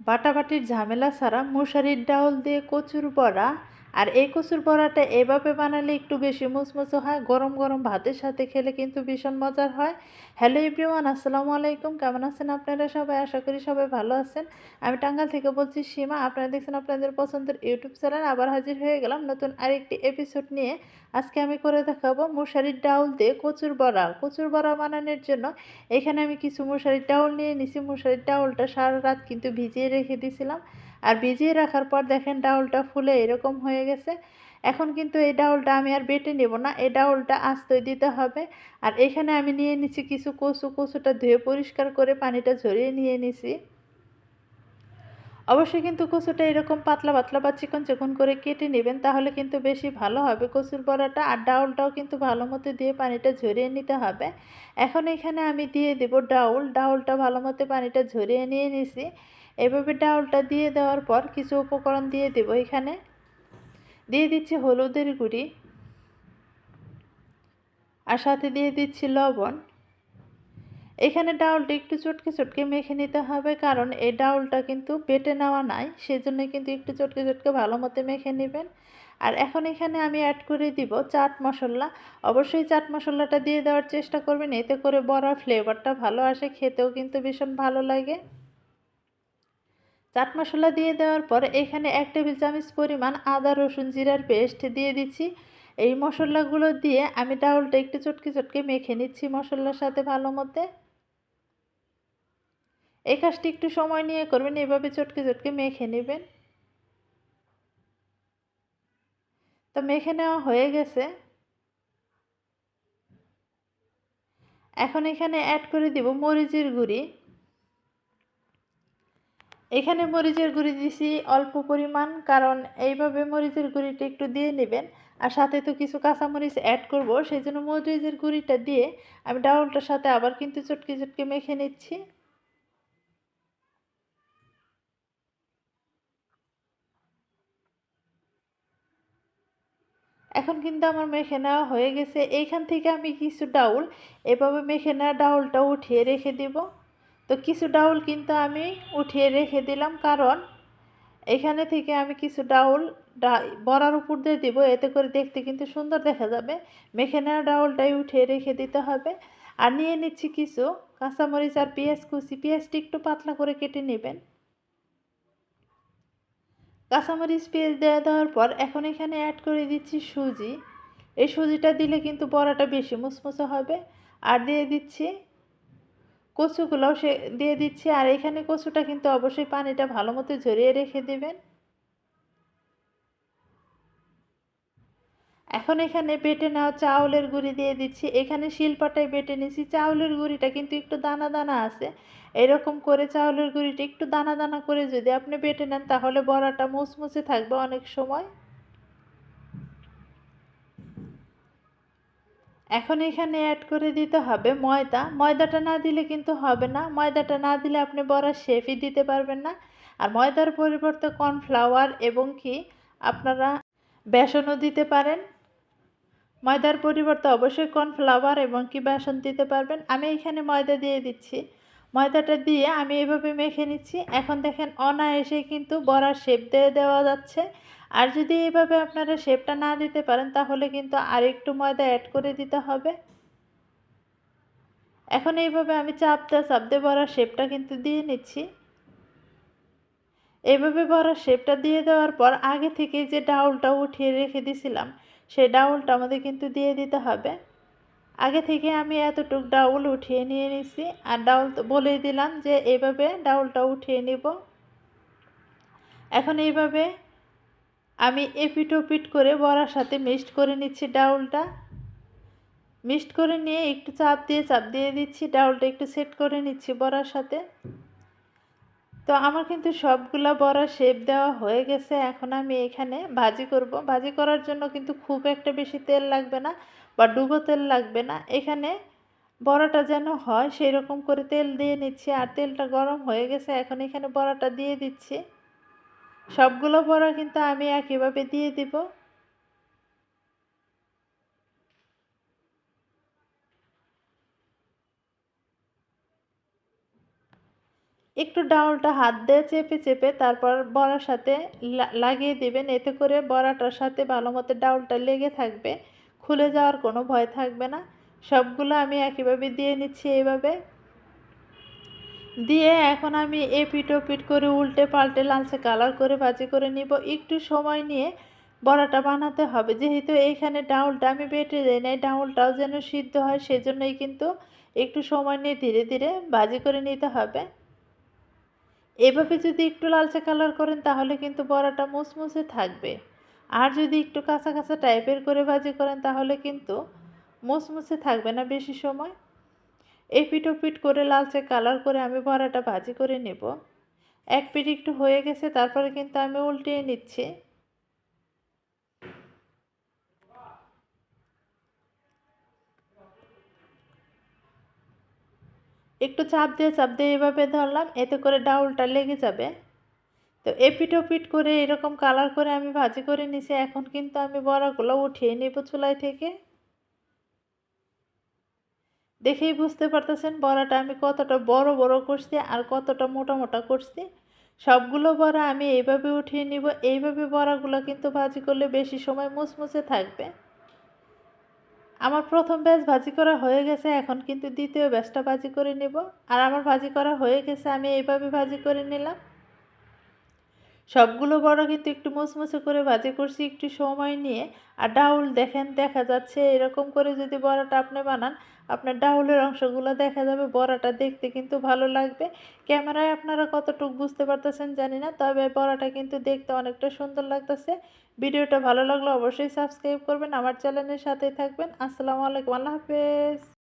বাটাবাটির ঝামেলা ছাড়া মশারির ডাউল দিয়ে কচুর বড়া আর এই কচুর বড়াটা এভাবে বানালে একটু বেশি মুচমুচো হয়, গরম গরম ভাতের সাথে খেলে কিন্তু ভীষণ মজার হয়। হ্যালো এভরিওয়ান আসসালামু আলাইকুম, কেমন আছেন আপনারা সবাই? আশা করি সবাই ভালো আছেন। আমি টাঙ্গাল থেকে বলছি সীমা, আপনারা দেখছেন আপনাদের পছন্দের ইউটিউব চ্যানেল। আবার হাজির হয়ে গেলাম নতুন আরেকটি এপিসোড নিয়ে। আজকে আমি করে দেখাবো মশারির ডাউল দিয়ে কচুর বড়া। কচুর বড়া বানানোর জন্য এখানে আমি কিছু মশারির ডাউল নিয়ে নিছি। মশারির ডাউলটা সারা রাত কিন্তু ভিজিয়ে রেখে দিয়েছিলাম আর ভিজিয়ে রাখার পর দেখেন ডাউলটা ফুলে এরকম হয়ে গেছে। এখন কিন্তু এই ডাউলটা আমি আর বেটে নেব না, এই ডাউলটা আস্তই দিতে হবে। আর এখানে আমি নিয়ে নিছি কিছু কচু, কচুটা ধুয়ে পরিষ্কার করে পানিটা ঝরিয়ে নিয়ে নিছি। অবশ্যই কিন্তু কচুটা এরকম পাতলা পাতলা বা চিকন চিকন করে কেটে নেবেন, তাহলে কিন্তু বেশি ভালো হবে কচুর বড়াটা। আর ডাউলটাও কিন্তু ভালো মতো দিয়ে পানিটা ঝরিয়ে নিতে হবে। এখন এখানে আমি দিয়ে দেব ডাউল। ডাউলটা ভালো মতো পানিটা ঝরিয়ে নিয়ে নিছি। এভাবে ডাউলটা দিয়ে দেওয়ার পর কিছু উপকরণ দিয়ে দেব এখানে। দিয়ে দিচ্ছি হলুদের গুঁড়ি আর সাথে দিয়ে দিচ্ছি লবণ। এখানে ডাউলটা একটু চটকে চটকে মেখে নিতে হবে কারণ এই ডাউলটা কিন্তু বেটে নেওয়া নাই, সেজন্য কিন্তু একটু চটকে চটকে ভালো মতো মেখে নেবেন। আর এখন এখানে আমি অ্যাড করে দিব চাট মশলা। অবশ্যই চাট মশলাটা দিয়ে দেওয়ার চেষ্টা করবেন, এতে করে বড়ার ফ্লেভারটা ভালো আসে, খেতেও কিন্তু ভীষণ ভালো লাগে। চাট মশলা দিয়ে দেওয়ার পর এখানে এক টেবিল চামচ পরিমাণ আদা, রসুন, জিরার পেস্ট দিয়ে দিচ্ছি। এই মশলাগুলো দিয়ে আমি ডাউলটা একটু চটকে চটকে মেখে নিচ্ছি মশলার সাথে ভালো মতে। এই কাজটি একটু সময় নিয়ে করবেন, এভাবে চটকে চটকে মেখে নেবেন। তো মেখে নেওয়া হয়ে গেছে। এখন এখানে অ্যাড করে দিব মরিচের গুঁড়ি। এখানে মরিচের গুঁড়ি দিছি অল্প পরিমাণ, কারণ এইভাবে মরিচের গুঁড়িটা একটু দিয়ে নেবেন। আর সাথে তো কিছু কাঁচামরিচ অ্যাড করব সেই জন্য মরিচের গুঁড়িটা দিয়ে আমি ডাউলটার সাথে আবার কিন্তু চটকে চটকে মেখে নিচ্ছি। এখন কিন্তু আমার মেখে নেওয়া হয়ে গেছে। এইখান থেকে আমি কিছু ডাউল, এভাবে মেখে নেওয়া ডাউলটা উঠিয়ে রেখে দিব। তো কিছু ডাউল কিন্তু আমি উঠিয়ে রেখে দিলাম, কারণ এখানে থেকে আমি কিছু ডাউল বড়ার উপর দিয়ে দিব, এতে করে দেখতে কিন্তু সুন্দর দেখা যাবে। মেখে নেওয়া ডাউলটাই উঠিয়ে রেখে দিতে হবে। আর নিয়ে নিচ্ছি কিছু কাঁচামরিচ আর পেঁয়াজ কুচি, পেঁয়াজটি একটু পাতলা করে কেটে নেবেন। কাঁচামরিচ, পেঁয়াজ দেওয়া দেওয়ার পর এখন এখানে অ্যাড করে দিচ্ছি সুজি। এই সুজিটা দিলে কিন্তু বড়াটা বেশি মুসমুসে হবে। আর দিয়ে দিচ্ছি কচুগুলোও সে দিয়ে দিচ্ছি, আর এখানে কচুটা কিন্তু অবশ্যই পানিটা ভালো মতো ঝরিয়ে রেখে দেবেন। এখন এখানে বেটে নেওয়া চাউলের গুঁড়ি দিয়ে দিচ্ছি। এখানে শিলপাটায় বেটে নিছি চাউলের গুঁড়িটা কিন্তু একটু দানা দানা আছে। এরকম করে চাউলের গুঁড়িটা একটু দানা দানা করে যদি আপনি বেটে নেন, তাহলে বড়াটা মুচমুচে থাকবে অনেক সময়। এখন এখানে অ্যাড করে দিতে হবে ময়দা। ময়দাটা না দিলে কিন্তু হবে না। ময়দাটা না দিলে আপনি বড়া শেফই দিতে পারবেন না। আর ময়দার পরিবর্তে কর্নফ্লাওয়ার এবং কি আপনারা বেসনও দিতে পারেন। ময়দার পরিবর্তে অবশ্যই কর্নফ্লাওয়ার এবং কি বেসন দিতে পারবেন। আমি এখানে ময়দা দিয়ে দিচ্ছি। ময়দাটা দিয়ে আমি এভাবে মেখে নিচ্ছি। এখন দেখেন অনায়াসে কিন্তু বড়ার শেপ দিয়ে দেওয়া যাচ্ছে। আর যদি এইভাবে আপনারা শেপটা না দিতে পারেন, তাহলে কিন্তু আর একটু ময়দা অ্যাড করে দিতে হবে। এখন এইভাবে আমি চাপতে চাপতে বড়ার শেপটা কিন্তু দিয়ে নিচ্ছি। এইভাবে বড়ার শেপটা দিয়ে দেওয়ার পর আগে থেকে যে ডাউলটা উঠিয়ে রেখে দিছিলাম সেই ডাউলটা আমাদের কিন্তু দিয়ে দিতে হবে। আগে থেকে আমি এতটুক ডাউল উঠিয়ে নিয়ে নিছি। আর ডাউল বলে দিলাম যে এইভাবে ডাউলটা উঠিয়ে নিব। এখন এইভাবে আমি এপিট ওপিট করে বড়ার সাথে মিক্সড করে নিচ্ছি ডাউলটা। মিক্সড করে নিয়ে একটু চাপ দিয়ে চাপ দিয়ে দিচ্ছি। ডাউলটা একটু সেট করে নিচ্ছি বড়ার সাথে। তো আমার কিন্তু সবগুলা বড়া শেপ দেওয়া হয়ে গেছে। এখন আমি এখানে ভাজি করব। ভাজি করার জন্য কিন্তু খুব একটা বেশি তেল লাগবে না বা ডুবো তেল লাগবে না। এখানে বড়াটা যেন হয় সেই রকম করে তেল দিয়ে নিচ্ছি আর তেলটা গরম হয়ে গেছে। এখন এখানে বড়াটা দিয়ে দিচ্ছি। সবগুলো বড়া কিন্তু আমি একইভাবে দিয়ে দিব। একটু ডাউলটা হাত দিয়ে চেপে চেপে তারপর বড়ার সাথে লাগিয়ে দেবেন। এতে করে বড়াটার সাথে ভালো মতো ডাউলটা লেগে থাকবে, খুলে যাওয়ার কোনো ভয় থাকবে না। সবগুলো আমি একইভাবে দিয়ে নিচ্ছি এইভাবে। দিয়ে এখন আমি এপিট ওপিট করে উল্টে পাল্টে লালচে কালার করে ভাজি করে নিব। একটু সময় নিয়ে বড়াটা বানাতে হবে। যেহেতু এইখানে ডাউলটা আমি বেটে দিই নাই, ডাউলটাও যেন সিদ্ধ হয়, সেজন্যই কিন্তু একটু সময় নিয়ে ধীরে ধীরে ভাজি করে নিতে হবে। এভাবে যদি একটু লালচে কালার করেন, তাহলে কিন্তু বড়াটা মুসমুসে থাকবে। আর যদি একটু কাঁচা কাঁচা টাইপের করে ভাজি করেন, তাহলে কিন্তু মুসমুসে থাকবে না বেশি সময়। এই পিঠ পিঠ করে লালচে কালার করে আমি বড়াটা ভাজি করে নেব। এক পিঠ একটু হয়ে গেছে, তারপরে কিন্তু আমি উল্টিয়ে নিচ্ছি। একটু চাপ দিয়ে চাপ দিয়ে এভাবে ধরলাম, এতে করে ডাউলটা লেগে যাবে। তো এপিট ওপিট করে এরকম কালার করে আমি ভাজি করে নিছি। এখন কিন্তু আমি বড়াগুলো উঠিয়ে নেব চুলাই থেকে। দেখেই বুঝতে পারতেছেন বড়াটা আমি কতটা বড় বড় করছি আর কতটা মোটা মোটা করছি। সবগুলো বড়া আমি এইভাবে উঠিয়ে নিব। এইভাবে বড়াগুলো কিন্তু ভাজি করলে বেশি সময় মুসমুসে থাকবে। আমার প্রথম ব্যাচ ভাজি করা হয়ে গেছে, এখন কিন্তু দ্বিতীয় ব্যাচটা ভাজি করে নেব। আর আমার ভাজি করা হয়ে গেছে, আমি এইভাবে ভাজি করে নিলাম। সবগুলো বড় কিন্তু একটু মুসমুসে করে ভাজি করছি একটু সময় নিয়ে। আর ডাউল দেখেন, দেখা যাচ্ছে এরকম করে যদি বড়াটা আপনি বানান, আপনার ডাউলের অংশগুলো দেখা যাবে বড়াটা দেখতে কিন্তু ভালো লাগবে। ক্যামেরায় আপনারা কতটুকু বুঝতে পারতেছেন জানি না, তবে বড়াটা কিন্তু দেখতে অনেকটা সুন্দর লাগতেছে। ভিডিওটা ভালো লাগলে অবশ্যই সাবস্ক্রাইব করবেন, আমার চ্যানেলের সাথে থাকবেন। আসসালামু আলাইকুম, আল্লাহ হাফেজ।